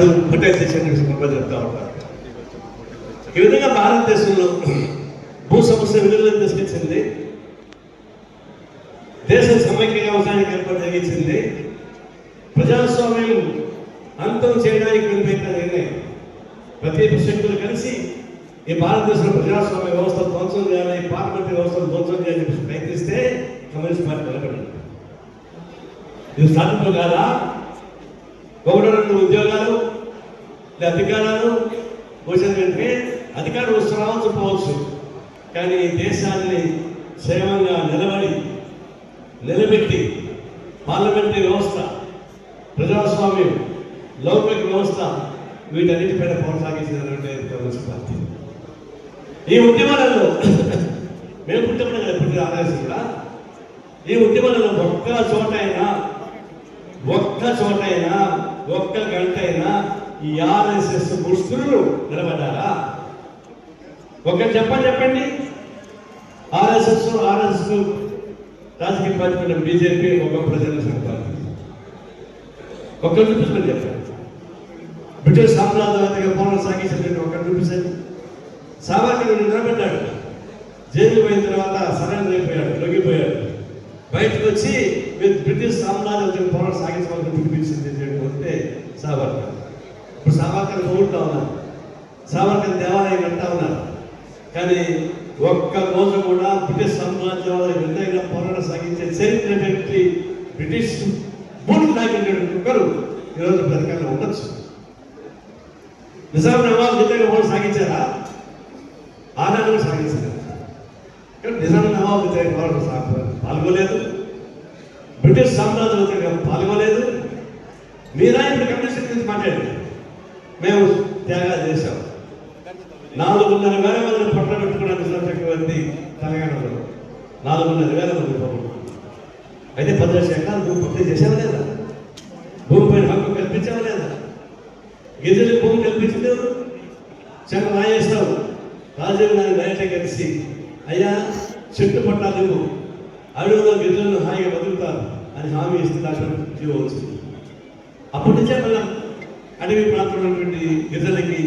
Hotel చేసిన సందర్భంగా చెప్తా ఉంటారు. ఈ విధంగా భారతదేశంలో భూ సమస్య విడుదల తీసుకొచ్చింది దేశ సమైక్య వ్యవసాయానికి ఏర్పాటు జరిగించింది ప్రజాస్వామ్యం అంతం చేయడానికి వెళ్ళిపోయిన ప్రతి శక్తులు కలిసి ఈ భారతదేశంలో ప్రజాస్వామ్య వ్యవస్థ ధ్వంసం చేయాలని పార్లమెంటరీ వ్యవస్థను ధ్వంసం చేయాలని ప్రయత్నిస్తే కమ్యూనిస్ట్ పార్టీ నిలబడింది ఇది సాధింపు కాదా ఒకటి రెండు ఉద్యోగాలు లేదా అధికారాలు వచ్చిందంటే అధికారం వస్తు రావచ్చు పోవచ్చు. కానీ దేశాన్ని క్షేమంగా నిలబడి నిలబెట్టి పార్లమెంటరీ వ్యవస్థ ప్రజాస్వామ్యం లౌకిక వ్యవస్థ వీటన్నిటిపైన కొనసాగించినటువంటి కమ్యూనిస్ట్ పార్టీ. ఈ ఉద్యమాలలో మేము పుట్టమని కదా పుట్టిన ఆదేశం కూడా. ఈ ఉద్యమాలలో ఒక్క చోట అయినా ఒక్క చోట అయినా ఒక్క గంట అయినా ఈ ఆర్ఎస్ఎస్ ముస్తులు నిలబడ్డారా? ఒకటి చెప్పండి చెప్పండి. ఆర్ఎస్ఎస్ ఆర్ఎస్ఎస్ రాజకీయ పార్టీ బీజేపీ ఒక ప్రజల సంఘాలు. ఒకరు చూపించమని చెప్పండి. బ్రిటిష్ సామ్రాజ్యవాదిగా పోరాటం సాగించినటువంటి ఒకరు చూపించండి. సామాన్యుడు నిలబడ్డాడు. జైలు పోయిన తర్వాత సరైన అయిపోయాడు లొంగిపోయాడు. బయటకు వచ్చి బ్రిటిష్ సామ్రాజ్యం పోరాటం సాగించవలసిన పిలిపించింది అంటే సావర్కర్ ఇప్పుడు సావర్కర్ పొగుడుతా ఉన్నారు. సావర్కర్ దేవాలయం కట్టా ఉన్నారు. కానీ ఒక్క రోజు కూడా బ్రిటిష్ సామ్రాజ్యవాద వ్యతిరేకంగా పోరాటం సాగించే చరిత్ర బ్రిటిష్ బూట్లు లాగినటువంటి ఒక్కరు ఈరోజు బ్రతకాలను ఉండొచ్చు. నిజాం నవాజ్ వ్యతిరేక పోరాటం సాగించారా? ఆనాడు సాగించారు కానీ నిజాం నవాజ్ వ్యతిరేక పోరాటం సా- పాల్గొలేదు. బ్రిటిష్ సామ్రాజ్యం వ్యతిరేకంగా పాల్గొలేదు. మీరా ఇప్పుడు కమ్యూనిస్ట్ గురించి మాట్లాడండి. మేము త్యాగాలు చేశాం. నాలుగున్నర వేల మందిని పట్ల పెట్టుకున్నాను నిజాం చక్రవర్తి తెలంగాణలో. నాలుగున్నర వేల మంది పౌరులు. అయితే పది లక్షల ఎకరాలు భూమి పూర్తి చేసావా లేదా? భూమి పైన హక్కు కల్పించావా లేదా? గిరిజన భూమి కల్పించింది ఎవరు చెన్న రాయేస్తావు రాజీవ్ గారి బయట కలిసి అయ్యా చెట్టు పట్టాలు అడవిలో గిరిజనులు హాయిగా బతుకుతారు అని హామీ ఇస్తే డాక్టర్ జీవో వచ్చింది అప్పటి నుంచే మళ్ళీ అడవి ప్రాంతంలో ఉన్నటువంటి గిరిజనకి